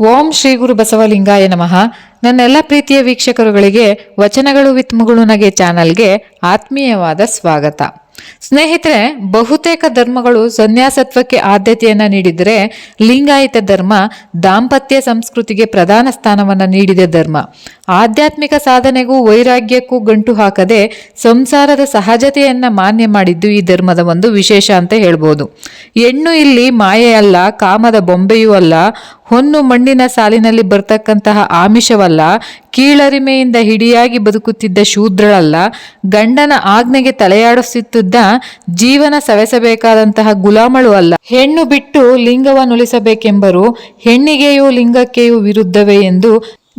ಓಂ ಶ್ರೀ ಗುರು ಬಸವಲಿಂಗಾಯ ನಮಃ. ನನ್ನೆಲ್ಲ ಪ್ರೀತಿಯ ವೀಕ್ಷಕರುಗಳಿಗೆ, ವಚನಗಳು ವಿತ್ ಮುಗುಳುನಗೆ ಚಾನಲ್ಗೆ ಆತ್ಮೀಯವಾದ ಸ್ವಾಗತ. ಸ್ನೇಹಿತರೆ, ಬಹುತೇಕ ಧರ್ಮಗಳು ಸನ್ಯಾಸತ್ವಕ್ಕೆ ಆದ್ಯತೆಯನ್ನು ನೀಡಿದರೆ, ಲಿಂಗಾಯತ ಧರ್ಮ ದಾಂಪತ್ಯ ಸಂಸ್ಕೃತಿಗೆ ಪ್ರಧಾನ ಸ್ಥಾನವನ್ನು ನೀಡಿದ ಧರ್ಮ. ಆಧ್ಯಾತ್ಮಿಕ ಸಾಧನೆಗೂ ವೈರಾಗ್ಯಕ್ಕೂ ಗಂಟು ಹಾಕದೆ ಸಂಸಾರದ ಸಹಜತೆಯನ್ನ ಮಾನ್ಯ ಮಾಡಿದ್ದು ಈ ಧರ್ಮದ ಒಂದು ವಿಶೇಷ ಅಂತ ಹೇಳ್ಬೋದು. ಹೆಣ್ಣು ಇಲ್ಲಿ ಮಾಯೆಯಲ್ಲ ಕಾಮದ ಬೊಂಬೆಯೂ ಅಲ್ಲ, ಹೊನ್ನು ಮಣ್ಣಿನ ಸಾಲಿನಲ್ಲಿ ಬರ್ತಕ್ಕಂತಹ ಆಮಿಷವಲ್ಲ, ಕೀಳರಿಮೆಯಿಂದ ಹಿಡಿಯಾಗಿ ಬದುಕುತ್ತಿದ್ದ ಶೂದ್ರಳಲ್ಲ, ಗಂಡನ ಆಜ್ಞೆಗೆ ತಲೆಯಾಡಿಸುತ್ತಿದ್ದ ಜೀವನ ಸವೆಸಬೇಕಾದಂತಹ ಗುಲಾಮಳು ಅಲ್ಲ. ಹೆಣ್ಣು ಬಿಟ್ಟು ಲಿಂಗವನ್ನುಳಿಸಬೇಕೆಂಬರು ಹೆಣ್ಣಿಗೆಯೂ ಲಿಂಗಕ್ಕೆಯೂ ವಿರುದ್ಧವೇ ಎಂದು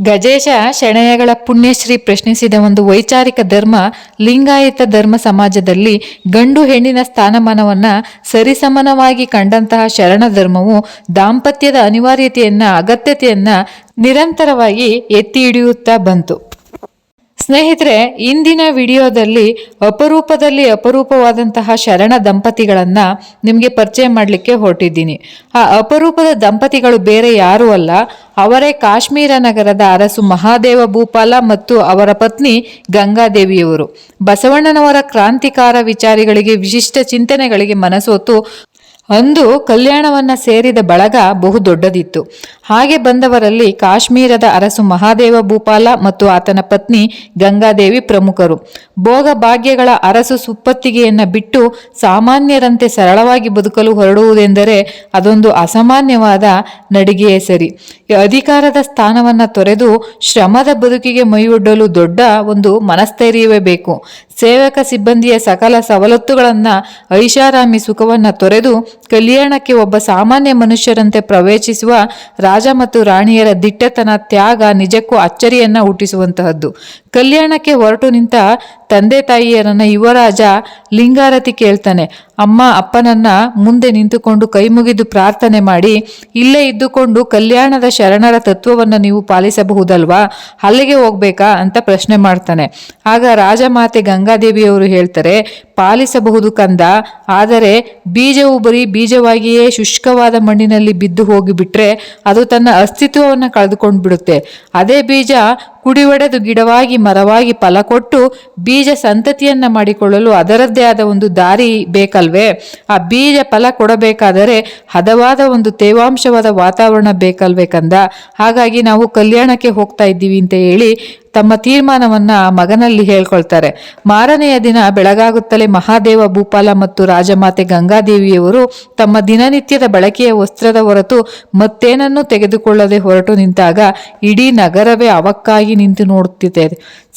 ಗಜೇಶ ಶೆಣಯಗಳ ಪುಣ್ಯಶ್ರೀ ಪ್ರಶ್ನಿಸಿದ ಒಂದು ವೈಚಾರಿಕ ಧರ್ಮ ಲಿಂಗಾಯತ ಧರ್ಮ ಸಮಾಜದಲ್ಲಿ ಗಂಡು ಹೆಣ್ಣಿನ ಸ್ಥಾನಮಾನವನ್ನ ಸರಿಸಮನವಾಗಿ ಕಂಡಂತಹ ಶರಣ ಧರ್ಮವು ದಾಂಪತ್ಯದ ಅನಿವಾರ್ಯತೆಯನ್ನ, ಅಗತ್ಯತೆಯನ್ನ ನಿರಂತರವಾಗಿ ಎತ್ತಿ ಹಿಡಿಯುತ್ತಾ ಬಂತು. ಸ್ನೇಹಿತರೆ, ಇಂದಿನ ವಿಡಿಯೋದಲ್ಲಿ ಅಪರೂಪದಲ್ಲಿ ಅಪರೂಪವಾದಂತಹ ಶರಣ ದಂಪತಿಗಳನ್ನ ನಿಮಗೆ ಪರಿಚಯ ಮಾಡಲಿಕ್ಕೆ ಹೊರಟಿದ್ದೀನಿ. ಆ ಅಪರೂಪದ ದಂಪತಿಗಳು ಬೇರೆ ಯಾರೂ ಅಲ್ಲ. ಅವರೇ ಕಾಶ್ಮೀರ ನಗರದ ಅರಸು ಮಹಾದೇವ ಭೂಪಾಲ ಮತ್ತು ಅವರ ಪತ್ನಿ ಗಂಗಾದೇವಿಯವರು. ಬಸವಣ್ಣನವರ ಕ್ರಾಂತಿಕಾರ ವಿಚಾರಿಗಳಿಗೆ, ವಿಶಿಷ್ಟ ಚಿಂತನೆಗಳಿಗೆ ಮನಸೋತು ಅಂದು ಕಲ್ಯಾಣವನ್ನ ಸೇರಿದ ಬಳಗ ಬಹು ದೊಡ್ಡದಿತ್ತು. ಹಾಗೆ ಬಂದವರಲ್ಲಿ ಕಾಶ್ಮೀರದ ಅರಸು ಮಹಾದೇವ ಭೂಪಾಲ ಮತ್ತು ಆತನ ಪತ್ನಿ ಗಂಗಾದೇವಿ ಪ್ರಮುಖರು. ಭೋಗ ಭಾಗ್ಯಗಳ ಅರಸು ಸುಪ್ಪತ್ತಿಗೆಯನ್ನ ಬಿಟ್ಟು ಸಾಮಾನ್ಯರಂತೆ ಸರಳವಾಗಿ ಬದುಕಲು ಹೊರಡುವುದೆಂದರೆ ಅದೊಂದು ಅಸಾಮಾನ್ಯವಾದ ನಡಿಗೆಯೇ ಸರಿ. ಅಧಿಕಾರದ ಸ್ಥಾನವನ್ನ ತೊರೆದು ಶ್ರಮದ ಬದುಕಿಗೆ ಮೈಯೊಡ್ಡಲು ದೊಡ್ಡ ಒಂದು ಮನಸ್ಥೈರ್ಯವೇ ಬೇಕು. ಸೇವಕ ಸಿಬ್ಬಂದಿಯ ಸಕಲ ಸವಲತ್ತುಗಳನ್ನ ಐಷಾರಾಮಿ ಸುಖವನ್ನ ತೊರೆದು ಕಲ್ಯಾಣಕ್ಕೆ ಒಬ್ಬ ಸಾಮಾನ್ಯ ಮನುಷ್ಯರಂತೆ ಪ್ರವೇಶಿಸುವ ರಾಜ ಮತ್ತು ರಾಣಿಯರ ದಿಟ್ಟತನ ತ್ಯಾಗ ನಿಜಕ್ಕೂ ಅಚ್ಚರಿಯನ್ನ ಹುಟ್ಟಿಸುವಂತಹದ್ದು. ಕಲ್ಯಾಣಕ್ಕೆ ಹೊರಟು ನಿಂತ ತಂದೆ ತಾಯಿಯರನ್ನ ಯುವರಾಜ ಲಿಂಗಾರತಿ ಕೇಳ್ತಾನೆ. ಅಮ್ಮ ಅಪ್ಪನನ್ನ ಮುಂದೆ ನಿಂತುಕೊಂಡು ಕೈ ಮುಗಿದು ಪ್ರಾರ್ಥನೆ ಮಾಡಿ, ಇಲ್ಲೇ ಇದ್ದುಕೊಂಡು ಕಲ್ಯಾಣದ ಶರಣರ ತತ್ವವನ್ನು ನೀವು ಪಾಲಿಸಬಹುದಲ್ವಾ? ಅಲ್ಲಿಗೆ ಹೋಗ್ಬೇಕಾ? ಅಂತ ಪ್ರಶ್ನೆ ಮಾಡ್ತಾನೆ. ಆಗ ರಾಜಮಾತೆ ಗಂಗಾದೇವಿಯವರು ಹೇಳ್ತಾರೆ, ಪಾಲಿಸಬಹುದು ಕಂದ, ಆದರೆ ಬೀಜವು ಬರೀ ಬೀಜವಾಗಿಯೇ ಶುಷ್ಕವಾದ ಮಣ್ಣಿನಲ್ಲಿ ಬಿದ್ದು ಹೋಗಿಬಿಟ್ರೆ ಅದು ತನ್ನ ಅಸ್ತಿತ್ವವನ್ನು ಕಳೆದುಕೊಂಡು ಬಿಡುತ್ತೆ ಅದೇ ಬೀಜ ಕುಡಿ ಒಡೆದು ಗಿಡವಾಗಿ ಮರವಾಗಿ ಫಲ ಕೊಟ್ಟು ಬೀಜ ಸಂತತಿಯನ್ನ ಮಾಡಿಕೊಳ್ಳಲು ಅದರದ್ದೇ ಆದ ಒಂದು ದಾರಿ ಬೇಕಲ್ವೇ? ಆ ಬೀಜ ಫಲ ಕೊಡಬೇಕಾದರೆ ಹದವಾದ ಒಂದು ತೇವಾಂಶವಾದ ವಾತಾವರಣ ಬೇಕಲ್ವೇ ಕಂದ? ಹಾಗಾಗಿ ನಾವು ಕಲ್ಯಾಣಕ್ಕೆ ಹೋಗ್ತಾ ಇದ್ದೀವಿ ಅಂತ ಹೇಳಿ ತಮ್ಮ ತೀರ್ಮಾನವನ್ನ ಮಗನಲ್ಲಿ ಹೇಳ್ಕೊಳ್ತಾರೆ. ಮಾರನೆಯ ದಿನ ಬೆಳಗಾಗುತ್ತಲೇ ಮಹಾದೇವ ಭೂಪಾಲ ಮತ್ತು ರಾಜಮಾತೆ ಗಂಗಾದೇವಿಯವರು ತಮ್ಮ ದಿನನಿತ್ಯದ ಬಳಕೆಯ ವಸ್ತ್ರದ ಹೊರತು ಮತ್ತೇನನ್ನೂ ತೆಗೆದುಕೊಳ್ಳದೆ ಹೊರಟು ನಿಂತಾಗ ಇಡೀ ನಗರವೇ ಅವಕ್ಕಾಗಿ ನಿಂತು ನೋಡುತ್ತಿದೆ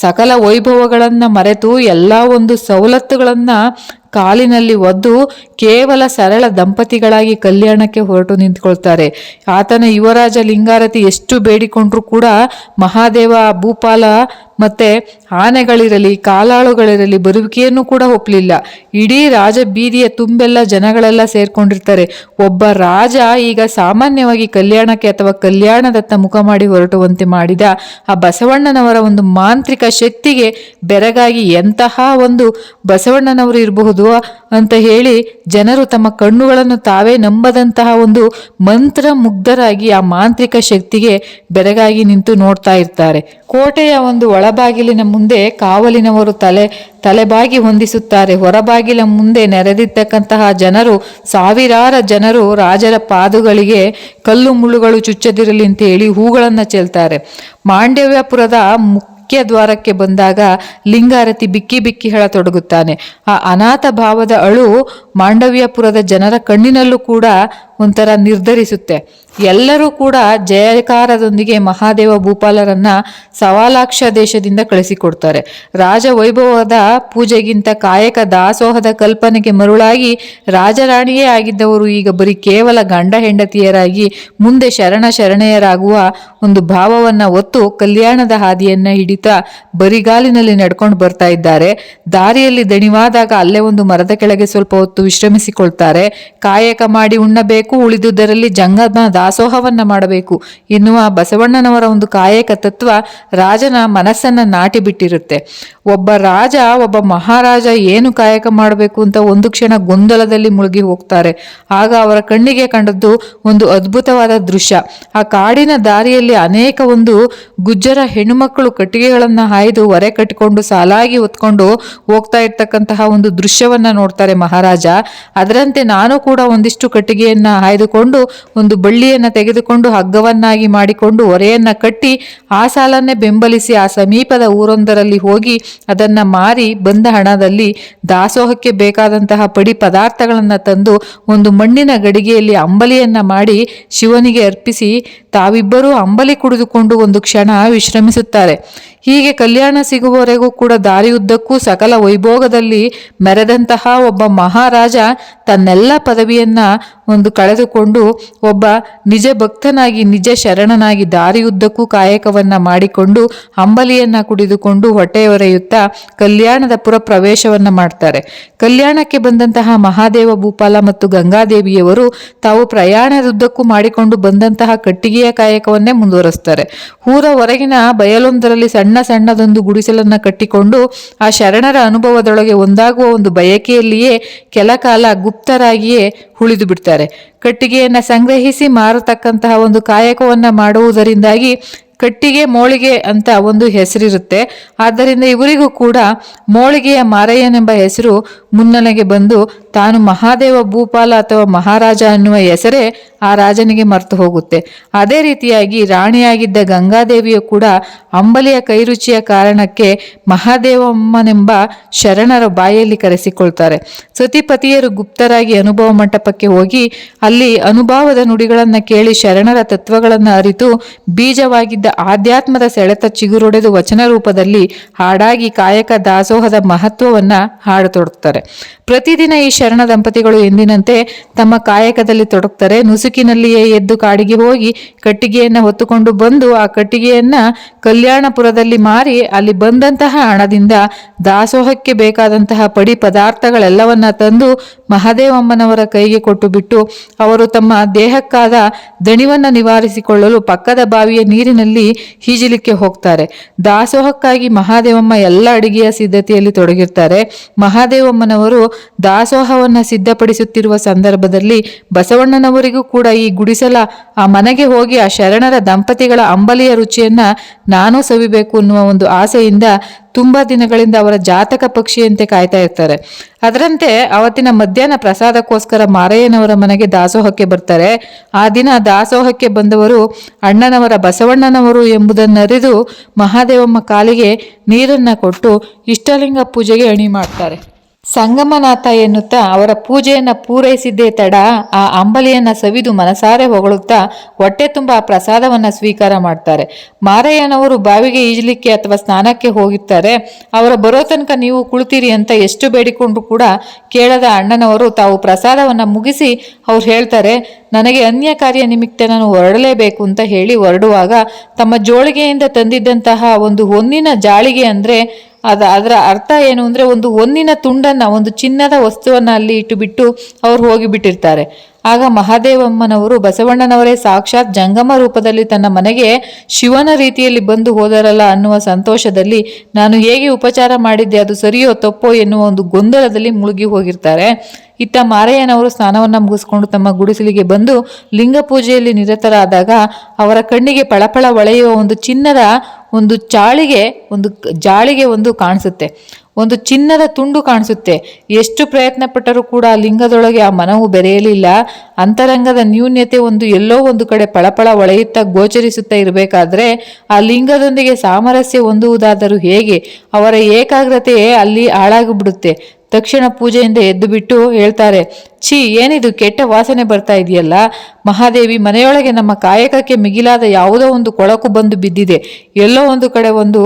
ಸಕಲ ವೈಭವಗಳನ್ನ ಮರೆತು ಎಲ್ಲ ಒಂದು ಸವಲತ್ತುಗಳನ್ನ ಕಾಲಿನಲ್ಲಿ ಒದ್ದು ಕೇವಲ ಸರಳ ದಂಪತಿಗಳಾಗಿ ಕಲ್ಯಾಣಕ್ಕೆ ಹೊರಟು ನಿಂತ್ಕೊಳ್ತಾರೆ. ಆತನ ಯುವರಾಜ ಲಿಂಗಾರತಿ ಎಷ್ಟು ಬೇಡಿಕೊಂಡ್ರೂ ಕೂಡ ಮಹಾದೇವ ಭೂಪಾಲ ಮತ್ತೆ ಆನೆಗಳಿರಲಿ, ಕಾಲಾಳುಗಳಿರಲಿ ಬರುವಿಕೆಯನ್ನು ಕೂಡ ಒಪ್ಪಲಿಲ್ಲ. ಇಡೀ ರಾಜ ಬೀದಿಯ ತುಂಬೆಲ್ಲ ಜನಗಳೆಲ್ಲ ಸೇರ್ಕೊಂಡಿರ್ತಾರೆ. ಒಬ್ಬ ರಾಜ ಈಗ ಸಾಮಾನ್ಯವಾಗಿ ಕಲ್ಯಾಣಕ್ಕೆ ಅಥವಾ ಕಲ್ಯಾಣದತ್ತ ಮುಖ ಮಾಡಿ ಹೊರಟುವಂತೆ ಮಾಡಿದ ಆ ಬಸವಣ್ಣನವರ ಒಂದು ಮಾಂತ್ರಿಕ ಶಕ್ತಿಗೆ ಬೆರಗಾಗಿ ಎಂತಹ ಒಂದು ಬಸವಣ್ಣನವರು ಇರಬಹುದು ಅಂತ ಹೇಳಿ ಜನರು ತಮ್ಮ ಕಣ್ಣುಗಳನ್ನು ತಾವೇ ನಂಬದಂತಹ ಒಂದು ಮಂತ್ರ ಮುಗ್ಧರಾಗಿ ಆ ಮಾಂತ್ರಿಕ ಶಕ್ತಿಗೆ ಬೆರಗಾಗಿ ನಿಂತು ನೋಡ್ತಾ ಇರ್ತಾರೆ. ಕೋಟೆಯ ಒಂದು ಒಳಬಾಗಿಲಿನ ಮುಂದೆ ಕಾವಲಿನವರು ತಲೆ, ತಲೆಬಾಗಿ ಹೊಂದಿಸುತ್ತಾರೆ. ಹೊರಬಾಗಿಲ ಮುಂದೆ ನೆರೆದಿರ್ತಕ್ಕಂತಹ ಜನರು, ಸಾವಿರಾರ ಜನರು ರಾಜರ ಪಾದುಗಳಿಗೆ ಕಲ್ಲು ಮುಳ್ಳುಗಳು ಚುಚ್ಚದಿರಲಿ ಅಂತ ಹೇಳಿ ಹೂಗಳನ್ನು ಚೆಲ್ತಾರೆ. ಮಾಂಡವ್ಯಪುರದ ಮುಖ್ಯ ದ್ವಾರಕ್ಕೆ ಬಂದಾಗ ಲಿಂಗಾರತಿ ಬಿಕ್ಕಿ ಬಿಕ್ಕಿ ಹೇಳತೊಡಗುತ್ತಾನೆ. ಆ ಅನಾಥ ಭಾವದ ಅಳು ಮಾಂಡವ್ಯಪುರದ ಜನರ ಕಣ್ಣಿನಲ್ಲೂ ಕೂಡ ಒಂಥರ ನಿರ್ಧರಿಸುತ್ತೆ. ಎಲ್ಲರೂ ಕೂಡ ಜಯಕಾರದೊಂದಿಗೆ ಮಹಾದೇವ ಭೂಪಾಲರನ್ನ ಸವಾಲಾಕ್ಷ ದೇಶದಿಂದ ಕಳಿಸಿಕೊಡ್ತಾರೆ. ರಾಜ ವೈಭವದ ಪೂಜೆಗಿಂತ ಕಾಯಕ ದಾಸೋಹದ ಕಲ್ಪನೆಗೆ ಮರುಳಾಗಿ ರಾಜರಾಣಿಯೇ ಆಗಿದ್ದವರು ಈಗ ಬರೀ ಕೇವಲ ಗಂಡ ಹೆಂಡತಿಯರಾಗಿ ಮುಂದೆ ಶರಣ ಶರಣೆಯರಾಗುವ ಒಂದು ಭಾವವನ್ನ ಒತ್ತು ಕಲ್ಯಾಣದ ಹಾದಿಯನ್ನ ಹಿಡಿತಾ ಬರಿಗಾಲಿನಲ್ಲಿ ನಡ್ಕೊಂಡು ಬರ್ತಾ ಇದ್ದಾರೆ. ದಾರಿಯಲ್ಲಿ ದಣಿವಾದಾಗ ಅಲ್ಲೇ ಒಂದು ಮರದ ಕೆಳಗೆ ಸ್ವಲ್ಪ ಹೊತ್ತು ವಿಶ್ರಮಿಸಿಕೊಳ್ತಾರೆ. ಕಾಯಕ ಮಾಡಿ ಉಣ್ಣಬೇಕು ಬೇಕು ಉಳಿದುದರಲ್ಲಿ ಜಂಗಮ ದಾಸೋಹವನ್ನ ಮಾಡಬೇಕು. ಎನ್ನುವ ಬಸವಣ್ಣನವರ ಒಂದು ಕಾಯಕ ತತ್ವ ರಾಜನ ಮನಸ್ಸನ್ನು ನಾಟಿ ಬಿಟ್ಟಿರುತ್ತೆ ಒಬ್ಬ ರಾಜ, ಒಬ್ಬ ಮಹಾರಾಜ ಏನು ಕಾಯಕ ಮಾಡಬೇಕು ಅಂತ ಒಂದು ಕ್ಷಣ ಗೊಂದಲದಲ್ಲಿ ಮುಳುಗಿ ಹೋಗ್ತಾರೆ. ಆಗ ಅವರ ಕಣ್ಣಿಗೆ ಕಂಡದ್ದು ಒಂದು ಅದ್ಭುತವಾದ ದೃಶ್ಯ. ಆ ಕಾಡಿನ ದಾರಿಯಲ್ಲಿ ಅನೇಕ ಒಂದು ಗುಜ್ಜರ ಹೆಣ್ಣುಮಕ್ಕಳು ಕಟ್ಟಿಗೆಗಳನ್ನು ಹಾಯ್ದು ಹೊರೆ ಕಟ್ಟಿಕೊಂಡು ಸಾಲಾಗಿ ಹೊತ್ಕೊಂಡು ಹೋಗ್ತಾ ಇರ್ತಕ್ಕಂತಹ ಒಂದು ದೃಶ್ಯವನ್ನ ನೋಡ್ತಾರೆ ಮಹಾರಾಜ. ಅದರಂತೆ ನಾನು ಕೂಡ ಒಂದಿಷ್ಟು ಕಟ್ಟಿಗೆಯನ್ನ ಹಾಯ್ದುಕೊಂಡು ಒಂದು ಬಳ್ಳಿಯನ್ನ ತೆಗೆದುಕೊಂಡು ಹಗ್ಗವನ್ನಾಗಿ ಮಾಡಿಕೊಂಡು ಒರೆಯನ್ನು ಕಟ್ಟಿ ಆ ಸಾಲನ್ನೇ ಬೆಂಬಲಿಸಿ ಆ ಸಮೀಪದ ಊರೊಂದರಲ್ಲಿ ಹೋಗಿ ಅದನ್ನ ಮಾರಿ ಬಂದ ಹಣದಲ್ಲಿ ದಾಸೋಹಕ್ಕೆ ಬೇಕಾದಂತಹ ಪಡಿ ಪದಾರ್ಥಗಳನ್ನು ತಂದು ಒಂದು ಮಣ್ಣಿನ ಗಡಿಗೆಯಲ್ಲಿ ಅಂಬಲಿಯನ್ನು ಮಾಡಿ ಶಿವನಿಗೆ ಅರ್ಪಿಸಿ ತಾವಿಬ್ಬರೂ ಅಂಬಲಿ ಕುಡಿದುಕೊಂಡು ಒಂದು ಕ್ಷಣ ವಿಶ್ರಮಿಸುತ್ತಾರೆ. ಹೀಗೆ ಕಲ್ಯಾಣ ಸಿಗುವವರೆಗೂ ಕೂಡ ದಾರಿಯುದ್ದಕ್ಕೂ ಸಕಲ ವೈಭೋಗದಲ್ಲಿ ಮೆರೆದಂತಹ ಒಬ್ಬ ಮಹಾರಾಜ ತನ್ನೆಲ್ಲ ಪದವಿಯನ್ನ ಒಂದು ಕಳೆದುಕೊಂಡು ಒಬ್ಬ ನಿಜ ಭಕ್ತನಾಗಿ, ನಿಜ ಶರಣನಾಗಿ ದಾರಿಯುದ್ದಕ್ಕೂ ಕಾಯಕವನ್ನ ಮಾಡಿಕೊಂಡು ಅಂಬಲಿಯನ್ನ ಕುಡಿದುಕೊಂಡು ಹೊಟ್ಟೆಯೊರೆಯುತ್ತಾ ಕಲ್ಯಾಣದ ಪುರ ಪ್ರವೇಶವನ್ನ ಮಾಡ್ತಾರೆ. ಕಲ್ಯಾಣಕ್ಕೆ ಬಂದಂತಹ ಮಹಾದೇವ ಭೂಪಾಲ ಮತ್ತು ಗಂಗಾದೇವಿಯವರು ತಾವು ಪ್ರಯಾಣದುದ್ದಕ್ಕೂ ಮಾಡಿಕೊಂಡು ಬಂದಂತಹ ಕಟ್ಟಿಗೆಯ ಕಾಯಕವನ್ನೇ ಮುಂದುವರಿಸ್ತಾರೆ. ಊರ ಹೊರಗಿನ ಬಯಲೊಂದರಲ್ಲಿ ಸಣ್ಣ ಸಣ್ಣದೊಂದು ಗುಡಿಸಲನ್ನು ಕಟ್ಟಿಕೊಂಡು ಆ ಶರಣರ ಅನುಭವದೊಳಗೆ ಒಂದಾಗುವ ಒಂದು ಬಯಕೆಯಲ್ಲಿಯೇ ಕೆಲ ಕಾಲ ಗುಪ್ತರಾಗಿಯೇ ಉಳಿದು ಬಿಡ್ತಾರೆ. ಕಟ್ಟಿಗೆಯನ್ನು ಸಂಗ್ರಹಿಸಿ ಮಾರತಕ್ಕಂತಹ ಒಂದು ಕಾಯಕವನ್ನು ಮಾಡುವುದರಿಂದಾಗಿ ಕಟ್ಟಿಗೆ ಮೋಳಿಗೆ ಅಂತ ಒಂದು ಹೆಸರಿರುತ್ತೆ. ಆದ್ದರಿಂದ ಇವರಿಗೂ ಕೂಡ ಮೋಳಿಗೆಯ ಮಾರಯ್ಯನೆಂಬ ಹೆಸರು ಮುನ್ನೆಲೆಗೆ ಬಂದು ತಾನು ಮಹಾದೇವ ಭೂಪಾಲ ಅಥವಾ ಮಹಾರಾಜ ಅನ್ನುವ ಹೆಸರೇ ಆ ರಾಜನಿಗೆ ಮರೆತು ಹೋಗುತ್ತೆ. ಅದೇ ರೀತಿಯಾಗಿ ರಾಣಿಯಾಗಿದ್ದ ಗಂಗಾದೇವಿಯು ಕೂಡ ಅಂಬಲಿಯ ಕೈರುಚಿಯ ಕಾರಣಕ್ಕೆ ಮಹಾದೇವಮ್ಮನೆಂಬ ಶರಣರ ಬಾಯಲ್ಲಿ ಕರೆಸಿಕೊಳ್ತಾರೆ. ಸತಿಪತಿಯರು ಗುಪ್ತರಾಗಿ ಅನುಭವ ಮಂಟಪಕ್ಕೆ ಹೋಗಿ ಅಲ್ಲಿ ಅನುಭವದ ನುಡಿಗಳನ್ನು ಕೇಳಿ ಶರಣರ ತತ್ವಗಳನ್ನು ಅರಿತು ಬೀಜವಾಗಿದ್ದ ಆಧ್ಯಾತ್ಮದ ಸೆಳೆತ ಚಿಗುರೊಡೆದು ವಚನ ರೂಪದಲ್ಲಿ ಹಾಡಾಗಿ ಕಾಯಕ ದಾಸೋಹದ ಮಹತ್ವವನ್ನ ಹಾಡತೊಡುತ್ತಾರೆ ಪ್ರತಿದಿನ ಈ ಶರಣ ದಂಪತಿಗಳು ಎಂದಿನಂತೆ ತಮ್ಮ ಕಾಯಕದಲ್ಲಿ ತೊಡಗ್ತಾರೆ. ನುಸುಕಿನಲ್ಲಿಯೇ ಎದ್ದು ಕಾಡಿಗೆ ಹೋಗಿ ಕಟ್ಟಿಗೆಯನ್ನ ಹೊತ್ತುಕೊಂಡು ಬಂದು ಆ ಕಟ್ಟಿಗೆಯನ್ನ ಕಲ್ಯಾಣಪುರದಲ್ಲಿ ಮಾರಿ ಅಲ್ಲಿ ಬಂದಂತಹ ಹಣದಿಂದ ದಾಸೋಹಕ್ಕೆ ಬೇಕಾದಂತಹ ಪಡಿ ಪದಾರ್ಥಗಳೆಲ್ಲವನ್ನ ತಂದು ಮಹಾದೇವಮ್ಮನವರ ಕೈಗೆ ಕೊಟ್ಟು ಬಿಟ್ಟು ಅವರು ತಮ್ಮ ದೇಹಕ್ಕಾದ ದಣಿವನ್ನು ನಿವಾರಿಸಿಕೊಳ್ಳಲು ಪಕ್ಕದ ಬಾವಿಯ ನೀರಿನಲ್ಲಿ ಈಜಲಿಕ್ಕೆ ಹೋಗ್ತಾರೆ. ದಾಸೋಹಕ್ಕಾಗಿ ಮಹಾದೇವಮ್ಮ ಎಲ್ಲ ಅಡಿಗೆಯ ಸಿದ್ಧತೆಯಲ್ಲಿ ತೊಡಗಿರ್ತಾರೆ. ಮಹಾದೇವಮ್ಮನವರು ದಾಸೋಹವನ್ನ ಸಿದ್ಧಪಡಿಸುತ್ತಿರುವ ಸಂದರ್ಭದಲ್ಲಿ ಬಸವಣ್ಣನವರಿಗೂ ಕೂಡ ಈ ಗುಡಿಸಲ, ಆ ಮನೆಗೆ ಹೋಗಿ ಆ ಶರಣರ ದಂಪತಿಗಳ ಅಂಬಲಿಯ ರುಚಿಯನ್ನ ನಾನು ಸವಿಬೇಕು ಅನ್ನುವ ಒಂದು ಆಸೆಯಿಂದ ತುಂಬಾ ದಿನಗಳಿಂದ ಅವರ ಜಾತಕ ಪಕ್ಷಿಯಂತೆ ಕಾಯ್ತಾ ಇರ್ತಾರೆ. ಅದರಂತೆ ಅವತ್ತಿನ ಮಧ್ಯಾಹ್ನ ಪ್ರಸಾದಕ್ಕೋಸ್ಕರ ಮಾರಯ್ಯನವರ ಮನೆಗೆ ದಾಸೋಹಕ್ಕೆ ಬರ್ತಾರೆ. ಆ ದಿನ ದಾಸೋಹಕ್ಕೆ ಬಂದವರು ಅಣ್ಣನವರ ಬಸವಣ್ಣನವರು ಎಂಬುದನ್ನರಿದು ಮಹಾದೇವಮ್ಮ ಕಾಲಿಗೆ ನೀರನ್ನ ಕೊಟ್ಟು ಇಷ್ಟಲಿಂಗ ಪೂಜೆಗೆ ಅಣಿ ಮಾಡ್ತಾರೆ. ಸಂಗಮನಾಥ ಎನ್ನುತ್ತಾ ಅವರ ಪೂಜೆಯನ್ನು ಪೂರೈಸಿದ್ದೇ ತಡ ಆ ಅಂಬಲಿಯನ್ನ ಸವಿದು ಮನಸಾರೆ ಹೊಗಳುತ್ತಾ ಹೊಟ್ಟೆ ತುಂಬ ಆ ಪ್ರಸಾದವನ್ನ ಸ್ವೀಕಾರ ಮಾಡ್ತಾರೆ. ಮಾರಯ್ಯನವರು ಬಾವಿಗೆ ಈಜಲಿಕ್ಕೆ ಅಥವಾ ಸ್ನಾನಕ್ಕೆ ಹೋಗಿರ್ತಾರೆ. ಅವರ ಬರೋ ತನಕ ನೀವು ಕುಳಿತೀರಿ ಅಂತ ಎಷ್ಟು ಬೇಡಿಕೊಂಡು ಕೂಡ ಕೇಳದ ಅಣ್ಣನವರು ತಾವು ಪ್ರಸಾದವನ್ನ ಮುಗಿಸಿ ಅವ್ರು ಹೇಳ್ತಾರೆ, ನನಗೆ ಅನ್ಯ ಕಾರ್ಯ ನಿಮಿತ್ತ ನಾನು ಹೊರಡಲೇಬೇಕು ಅಂತ ಹೇಳಿ ಹೊರಡುವಾಗ ತಮ್ಮ ಜೋಳಿಗೆಯಿಂದ ತಂದಿದ್ದಂತಹ ಒಂದು ಹೊನ್ನಿನ ಜಾಳಿಗೆ ಅಂದ್ರೆ ಅದ ಅದರ ಅರ್ಥ ಏನು ಅಂದರೆ ಒಂದು ಒಂದಿನ ತುಂಡನ್ನು, ಒಂದು ಚಿನ್ನದ ವಸ್ತುವನ್ನು ಅಲ್ಲಿ ಇಟ್ಟುಬಿಟ್ಟು ಅವ್ರು ಹೋಗಿಬಿಟ್ಟಿರ್ತಾರೆ ಆಗ ಮಹಾದೇವಮ್ಮನವರು ಬಸವಣ್ಣನವರೇ ಸಾಕ್ಷಾತ್ ಜಂಗಮ ರೂಪದಲ್ಲಿ ತನ್ನ ಮನೆಗೆ ಶಿವನ ರೀತಿಯಲ್ಲಿ ಬಂದು ಹೋದರಲ್ಲ ಅನ್ನುವ ಸಂತೋಷದಲ್ಲಿ ನಾನು ಹೇಗೆ ಉಪಚಾರ ಮಾಡಿದ್ದೆ, ಅದು ಸರಿಯೋ ತಪ್ಪೋ ಎನ್ನುವ ಒಂದು ಗೊಂದಲದಲ್ಲಿ ಮುಳುಗಿ ಹೋಗಿರ್ತಾರೆ. ಇತ್ತ ಮಾರಯ್ಯನವರು ಸ್ನಾನವನ್ನ ಮುಗಿಸ್ಕೊಂಡು ತಮ್ಮ ಗುಡಿಸಲಿಗೆ ಬಂದು ಲಿಂಗ ಪೂಜೆಯಲ್ಲಿ ನಿರತರಾದಾಗ ಅವರ ಕಣ್ಣಿಗೆ ಪಳಪಳ ಒಳೆಯುವ ಒಂದು ಚಿನ್ನದ ಒಂದು ಚಾಳಿಗೆ ಒಂದು ಜಾಳಿಗೆ ಒಂದು ಕಾಣಿಸುತ್ತೆ. ಒಂದು ಚಿನ್ನದ ತುಂಡು ಕಾಣಿಸುತ್ತೆ. ಎಷ್ಟು ಪ್ರಯತ್ನ ಪಟ್ಟರೂ ಕೂಡ ಲಿಂಗದೊಳಗೆ ಆ ಮನವು ಬೆರೆಯಲಿಲ್ಲ. ಅಂತರಂಗದ ನ್ಯೂನ್ಯತೆ ಒಂದು ಎಲ್ಲೋ ಒಂದು ಕಡೆ ಪಳಪಳ ಒಳೆಯುತ್ತಾ ಗೋಚರಿಸುತ್ತಾ ಇರಬೇಕಾದ್ರೆ ಆ ಲಿಂಗದೊಂದಿಗೆ ಸಾಮರಸ್ಯ ಹೊಂದುವುದಾದರೂ ಹೇಗೆ? ಅವರ ಏಕಾಗ್ರತೆ ಅಲ್ಲಿ ಹಾಳಾಗಿಬಿಡುತ್ತೆ. ತಕ್ಷಣ ಪೂಜೆಯಿಂದ ಎದ್ದು ಬಿಟ್ಟು ಹೇಳ್ತಾರೆ, ಛೀ, ಏನಿದು, ಕೆಟ್ಟ ವಾಸನೆ ಬರ್ತಾ ಇದೆಯಲ್ಲ? ಮಹಾದೇವಿ, ಮನೆಯೊಳಗೆ ನಮ್ಮ ಕಾಯಕಕ್ಕೆ ಮಿಗಿಲಾದ ಯಾವುದೋ ಒಂದು ಕೊಳಕು ಬಂದು ಬಿದ್ದಿದೆ. ಎಲ್ಲೋ ಒಂದು ಕಡೆ ಒಂದು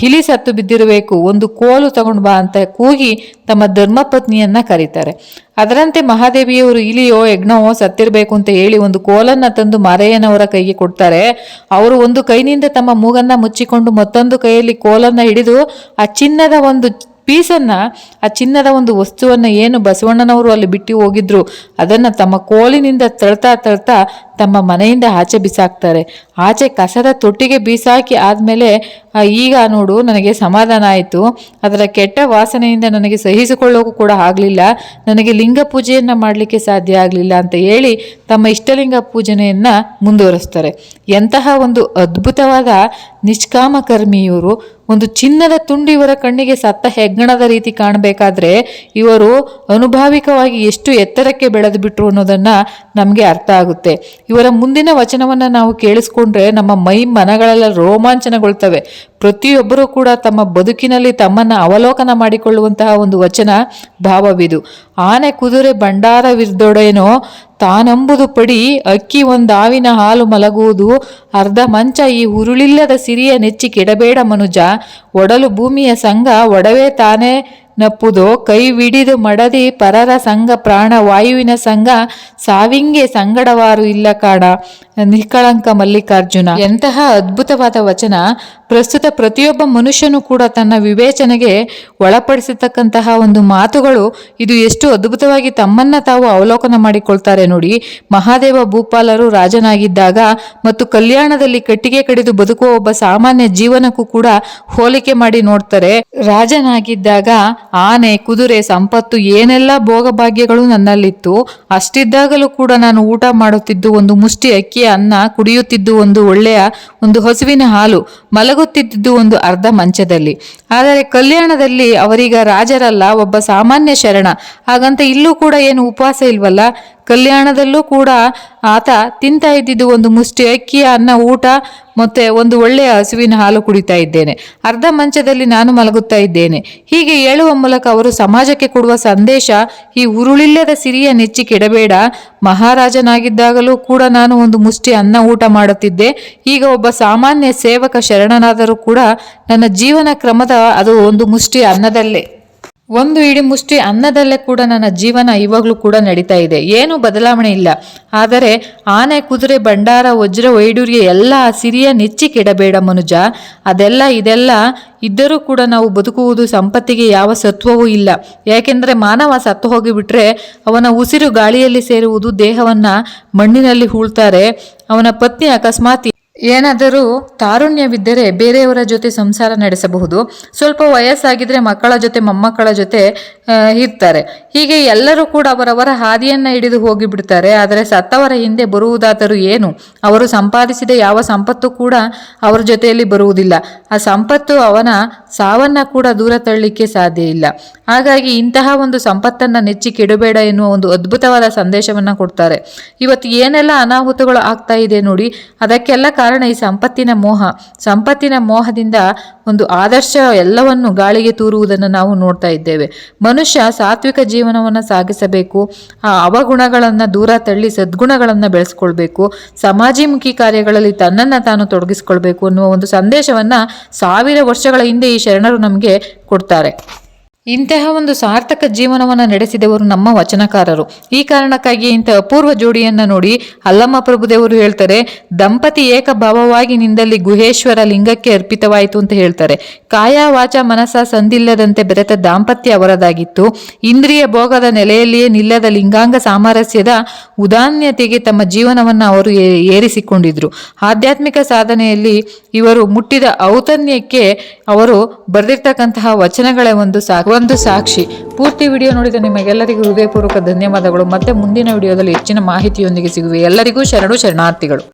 ಹಿಲಿ ಸತ್ತು ಬಿದ್ದಿರಬೇಕು. ಒಂದು ಕೋಲು ತಗೊಂಡು ಬಾ ಅಂತ ಕೂಗಿ ತಮ್ಮ ಧರ್ಮಪತ್ನಿಯನ್ನ ಕರೀತಾರೆ. ಅದರಂತೆ ಮಹಾದೇವಿಯವರು ಇಲಿಯೋ ಯಜ್ಞವೋ ಸತ್ತಿರಬೇಕು ಅಂತ ಹೇಳಿ ಒಂದು ಕೋಲನ್ನ ತಂದು ಮಾರಯ್ಯನವರ ಕೈಗೆ ಕೊಡ್ತಾರೆ. ಅವರು ಒಂದು ಕೈನಿಂದ ತಮ್ಮ ಮೂಗನ್ನ ಮುಚ್ಚಿಕೊಂಡು ಮತ್ತೊಂದು ಕೈಯಲ್ಲಿ ಕೋಲನ್ನ ಹಿಡಿದು, ಆ ಚಿನ್ನದ ಒಂದು ಪೀಸನ್ನು, ಆ ಚಿನ್ನದ ಒಂದು ವಸ್ತುವನ್ನು ಏನು ಬಸವಣ್ಣನವರು ಅಲ್ಲಿ ಬಿಟ್ಟು ಹೋಗಿದ್ರು, ಅದನ್ನು ತಮ್ಮ ಕೋಲಿನಿಂದ ತಳ್ತಾ ತಳ್ತಾ ತಮ್ಮ ಮನೆಯಿಂದ ಆಚೆ ಬಿಸಾಕ್ತಾರೆ. ಆಚೆ ಕಸದ ತೊಟ್ಟಿಗೆ ಬೀಸಾಕಿ ಆದಮೇಲೆ ಈಗ ನೋಡು, ನನಗೆ ಸಮಾಧಾನ ಆಯಿತು. ಅದರ ಕೆಟ್ಟ ವಾಸನೆಯಿಂದ ನನಗೆ ಸಹಿಸಿಕೊಳ್ಳೋಕ್ಕೂ ಕೂಡ ಆಗಲಿಲ್ಲ. ನನಗೆ ಲಿಂಗ ಪೂಜೆಯನ್ನು ಮಾಡಲಿಕ್ಕೆ ಸಾಧ್ಯ ಆಗಲಿಲ್ಲ ಅಂತ ಹೇಳಿ ತಮ್ಮ ಇಷ್ಟಲಿಂಗ ಪೂಜನೆಯನ್ನು ಮುಂದುವರಿಸ್ತಾರೆ. ಎಂತಹ ಒಂದು ಅದ್ಭುತವಾದ ನಿಷ್ಕಾಮ ಕರ್ಮಿ ಇವರು ಒಂದು ಚಿನ್ನದ ತುಂಡು ಇವರ ಕಣ್ಣಿಗೆ ಸತ್ತ ಹೆಗ್ಗಣದ ರೀತಿ ಕಾಣಬೇಕಾದ್ರೆ ಇವರು ಅನುಭಾವಿಕವಾಗಿ ಎಷ್ಟು ಎತ್ತರಕ್ಕೆ ಬೆಳೆದು ಬಿಟ್ರು ಅನ್ನೋದನ್ನ ನಮಗೆ ಅರ್ಥ ಆಗುತ್ತೆ. ಇವರ ಮುಂದಿನ ವಚನವನ್ನು ನಾವು ಕೇಳಿಸ್ಕೊಂಡ್ರೆ ನಮ್ಮ ಮೈ ಮನಗಳೆಲ್ಲ ರೋಮಾಂಚನಗೊಳ್ತವೆ. ಪ್ರತಿಯೊಬ್ಬರೂ ಕೂಡ ತಮ್ಮ ಬದುಕಿನಲ್ಲಿ ತಮ್ಮನ್ನ ಅವಲೋಕನ ಮಾಡಿಕೊಳ್ಳುವಂತಹ ಒಂದು ವಚನ, ಭಾವವಿದು. ಆನೆ ಕುದುರೆ ಭಂಡಾರವಿರ್ದೊಡೇನೋ ತಾನಂಬುದು ಪಡಿ ಅಕ್ಕಿ ಒಂದಾವಿನ ಹಾಲು ಮಲಗುವುದು, ಅರ್ಧ ಮಂಚ ಈ ಉರುಳಿಲ್ಲದ ಸಿರಿಯ ನೆಚ್ಚಿ ಕೆಡಬೇಡ ಮನುಜ, ಒಡಲು ಭೂಮಿಯ ಸಂಘ ಒಡವೆ ತಾನೇ ನಪ್ಪುದೋ? ಕೈ ವಿಡಿದು ಮಡದಿ ಪರರ ಸಂಘ ಪ್ರಾಣ ವಾಯುವಿನ ಸಂಘ ಸಾವಿಂಗೆ ಸಂಗಡವಾರು ಇಲ್ಲ ಕಾಡ. ನಿಷ್ಕಳಂಕ ಮಲ್ಲಿಕಾರ್ಜುನ. ಎಂತಹ ಅದ್ಭುತವಾದ ವಚನ. ಪ್ರಸ್ತುತ ಪ್ರತಿಯೊಬ್ಬ ಮನುಷ್ಯನು ಕೂಡ ತನ್ನ ವಿವೇಚನೆಗೆ ಒಳಪಡಿಸತಕ್ಕಂತಹ ಒಂದು ಮಾತುಗಳು ಇದು ಎಷ್ಟು ಅದ್ಭುತವಾಗಿ ತಮ್ಮನ್ನ ತಾವು ಅವಲೋಕನ ಮಾಡಿಕೊಳ್ತಾರೆ ನೋಡಿ. ಮಹಾದೇವ ಭೂಪಾಲರು ರಾಜನಾಗಿದ್ದಾಗ ಮತ್ತು ಕಲ್ಯಾಣದಲ್ಲಿ ಕಟ್ಟಿಗೆ ಕಡಿದು ಬದುಕುವ ಒಬ್ಬ ಸಾಮಾನ್ಯ ಜೀವನಕ್ಕೂ ಕೂಡ ಹೋಲಿಕೆ ಮಾಡಿ ನೋಡ್ತಾರೆ. ರಾಜನಾಗಿದ್ದಾಗ ಆನೆ, ಕುದುರೆ, ಸಂಪತ್ತು ಏನೆಲ್ಲ ಭೋಗಭಾಗ್ಯಗಳು ನನ್ನಲ್ಲಿತ್ತು, ಅಷ್ಟಿದ್ದಾಗಲೂ ಕೂಡ ನಾನು ಊಟ ಮಾಡುತ್ತಿದ್ದು ಒಂದು ಮುಷ್ಟಿ ಅಕ್ಕಿಯ ಅನ್ನ, ಕುಡಿಯುತ್ತಿದ್ದು ಒಂದು ಒಳ್ಳೆಯ ಒಂದು ಹಸುವಿನ ಹಾಲು, ಮಲಗುತ್ತಿದ್ದು ಒಂದು ಅರ್ಧ ಮಂಚದಲ್ಲಿ. ಆದರೆ ಕಲ್ಯಾಣದಲ್ಲಿ ಅವರೀಗ ರಾಜರಲ್ಲ, ಒಬ್ಬ ಸಾಮಾನ್ಯ ಶರಣ. ಹಾಗಂತ ಇಲ್ಲೂ ಕೂಡ ಏನು ಉಪವಾಸ ಇಲ್ವಲ್ಲ? ಕಲ್ಯಾಣದಲ್ಲೂ ಕೂಡ ಆತ ತಿಂತಾ ಇದ್ದಿದ್ದು ಒಂದು ಮುಷ್ಟಿ ಅಕ್ಕಿಯ ಅನ್ನ, ಊಟ, ಮತ್ತೆ ಒಂದು ಒಳ್ಳೆಯ ಹಸುವಿನ ಹಾಲು ಕುಡಿತಾ ಇದ್ದೇನೆ. ಅರ್ಧ ಮಂಚದಲ್ಲಿ ನಾನು ಮಲಗುತ್ತಾ ಇದ್ದೇನೆ. ಹೀಗೆ ಹೇಳುವ ಮೂಲಕ ಅವರು ಸಮಾಜಕ್ಕೆ ಕೊಡುವ ಸಂದೇಶ, ಈ ಉರುಳಿಲ್ಲದ ಸಿರಿಯ ನೆಚ್ಚಿ ಕೆಡಬೇಡ. ಮಹಾರಾಜನಾಗಿದ್ದಾಗಲೂ ಕೂಡ ನಾನು ಒಂದು ಮುಷ್ಟಿ, ಅನ್ನ, ಊಟ ಮಾಡುತ್ತಿದ್ದೆ. ಈಗ ಒಬ್ಬ ಸಾಮಾನ್ಯ ಸೇವಕ ಶರಣನಾದರೂ ಕೂಡ ನನ್ನ ಜೀವನ ಕ್ರಮದ ಅದು ಒಂದು ಮುಷ್ಟಿ, ಅನ್ನದಲ್ಲೇ. ಒಂದು ಇಡಿ ಮುಷ್ಟಿ ಅನ್ನದಲ್ಲೇ ಕೂಡ ನನ್ನ ಜೀವನ ಇವಾಗಲೂ ಕೂಡ ನಡೀತಾ ಇದೆ. ಏನೂ ಬದಲಾವಣೆ ಇಲ್ಲ. ಆದರೆ ಆನೆ, ಕುದುರೆ, ಭಂಡಾರ, ವಜ್ರ ವೈಡೂರ್ಯ ಎಲ್ಲ ಸಿರಿಯ ನೆಚ್ಚಿ ಕೆಡಬೇಡ ಮನುಜ. ಅದೆಲ್ಲ ಇದೆಲ್ಲ ಇದ್ದರೂ ಕೂಡ ನಾವು ಬದುಕುವುದು ಸಂಪತ್ತಿಗೆ ಯಾವ ಸತ್ವವೂ ಇಲ್ಲ. ಯಾಕೆಂದರೆ ಮಾನವ ಸತ್ತು ಹೋಗಿಬಿಟ್ರೆ ಅವನ ಉಸಿರು ಗಾಳಿಯಲ್ಲಿ ಸೇರುವುದು ದೇಹವನ್ನು ಮಣ್ಣಿನಲ್ಲಿ ಹೂಳ್ತಾರೆ. ಅವನ ಪತ್ನಿ ಅಕಸ್ಮಾತ್ ಏನಾದರೂ ತಾರುಣ್ಯವಿದ್ದರೆ ಬೇರೆಯವರ ಜೊತೆ ಸಂಸಾರ ನಡೆಸಬಹುದು. ಸ್ವಲ್ಪ ವಯಸ್ಸಾಗಿದ್ರೆ ಮಕ್ಕಳ ಜೊತೆ, ಮೊಮ್ಮಕ್ಕಳ ಜೊತೆ ಇರ್ತಾರೆ. ಹೀಗೆ ಎಲ್ಲರೂ ಕೂಡ ಅವರವರ ಹಾದಿಯನ್ನ ಹಿಡಿದು ಹೋಗಿಬಿಡ್ತಾರೆ. ಆದರೆ ಸತ್ತವರ ಹಿಂದೆ ಬರುವುದಾದರೂ ಏನು? ಅವರು ಸಂಪಾದಿಸಿದ ಯಾವ ಸಂಪತ್ತು ಕೂಡ ಅವರ ಜೊತೆಯಲ್ಲಿ ಬರುವುದಿಲ್ಲ. ಆ ಸಂಪತ್ತು ಅವನ ಸಾವನ್ನ ಕೂಡ ದೂರ ತಳ್ಳಲಿಕ್ಕೆ ಸಾಧ್ಯ ಇಲ್ಲ. ಹಾಗಾಗಿ ಇಂತಹ ಒಂದು ಸಂಪತ್ತನ್ನು ನೆಚ್ಚಿ ಕೆಡಬೇಡ ಎನ್ನುವ ಒಂದು ಅದ್ಭುತವಾದ ಸಂದೇಶವನ್ನು ಕೊಡ್ತಾರೆ. ಇವತ್ತು ಏನೆಲ್ಲ ಅನಾಹುತಗಳು ಆಗ್ತಾ ಇದೆ ನೋಡಿ, ಅದಕ್ಕೆಲ್ಲ ಕಾರಣ ಈ ಸಂಪತ್ತಿನ ಮೋಹ. ಸಂಪತ್ತಿನ ಮೋಹದಿಂದ ಒಂದು ಆದರ್ಶ ಎಲ್ಲವನ್ನು ಗಾಳಿಗೆ ತೂರುವುದನ್ನು ನಾವು ನೋಡ್ತಾ ಇದ್ದೇವೆ. ಮನುಷ್ಯ ಸಾತ್ವಿಕ ಜೀವನವನ್ನು ಸಾಗಿಸಬೇಕು, ಆ ಅವಗುಣಗಳನ್ನು ದೂರ ತಳ್ಳಿ ಸದ್ಗುಣಗಳನ್ನು ಬೆಳೆಸ್ಕೊಳ್ಬೇಕು, ಸಮಾಜಮುಖಿ ಕಾರ್ಯಗಳಲ್ಲಿ ತನ್ನನ್ನು ತಾನು ತೊಡಗಿಸ್ಕೊಳ್ಬೇಕು ಅನ್ನುವ ಒಂದು ಸಂದೇಶವನ್ನು ಸಾವಿರ ವರ್ಷಗಳ ಹಿಂದೆ ಈ ಶರಣರು ನಮಗೆ ಕೊಡ್ತಾರೆ. ಇಂತಹ ಒಂದು ಸಾರ್ಥಕ ಜೀವನವನ್ನು ನಡೆಸಿದವರು ನಮ್ಮ ವಚನಕಾರರು. ಈ ಕಾರಣಕ್ಕಾಗಿ ಇಂಥ ಅಪೂರ್ವ ಜೋಡಿಯನ್ನ ನೋಡಿ ಅಲ್ಲಮ್ಮ ಪ್ರಭುದೇವರು ಹೇಳ್ತಾರೆ, ದಂಪತಿ ಏಕಭಾವವಾಗಿ ನಿಂದಲ್ಲಿ ಗುಹೇಶ್ವರ ಲಿಂಗಕ್ಕೆ ಅರ್ಪಿತವಾಯಿತು ಅಂತ ಹೇಳ್ತಾರೆ. ಕಾಯ ವಾಚ ಮನಸ ಸಂದಿಲ್ಲದಂತೆ ಬೆರೆತ ದಾಂಪತ್ಯ ಅವರದಾಗಿತ್ತು. ಇಂದ್ರಿಯ ಭೋಗದ ನೆಲೆಯಲ್ಲಿಯೇ ನಿಲ್ಲದ ಲಿಂಗಾಂಗ ಸಾಮರಸ್ಯದ ಉದಾನ್ಯತೆಗೆ ತಮ್ಮ ಜೀವನವನ್ನು ಅವರು ಏರಿಸಿಕೊಂಡಿದ್ರು. ಆಧ್ಯಾತ್ಮಿಕ ಸಾಧನೆಯಲ್ಲಿ ಇವರು ಮುಟ್ಟಿದ ಔತನ್ಯಕ್ಕೆ ಅವರು ಬರೆದಿರ್ತಕ್ಕಂತಹ ವಚನಗಳ ಒಂದು ಸಾ ಒಂದು ಸಾಕ್ಷಿ. ಪೂರ್ತಿ ವಿಡಿಯೋ ನೋಡಿದ ನಿಮಗೆಲ್ಲರಿಗೂ ಹೃದಯಪೂರ್ವಕ ಧನ್ಯವಾದಗಳು. ಮತ್ತೆ ಮುಂದಿನ ವಿಡಿಯೋದಲ್ಲಿ ಹೆಚ್ಚಿನ ಮಾಹಿತಿಯೊಂದಿಗೆ ಸಿಗುವೆ. ಎಲ್ಲರಿಗೂ ಶರಣು ಶರಣಾರ್ಥಿಗಳು.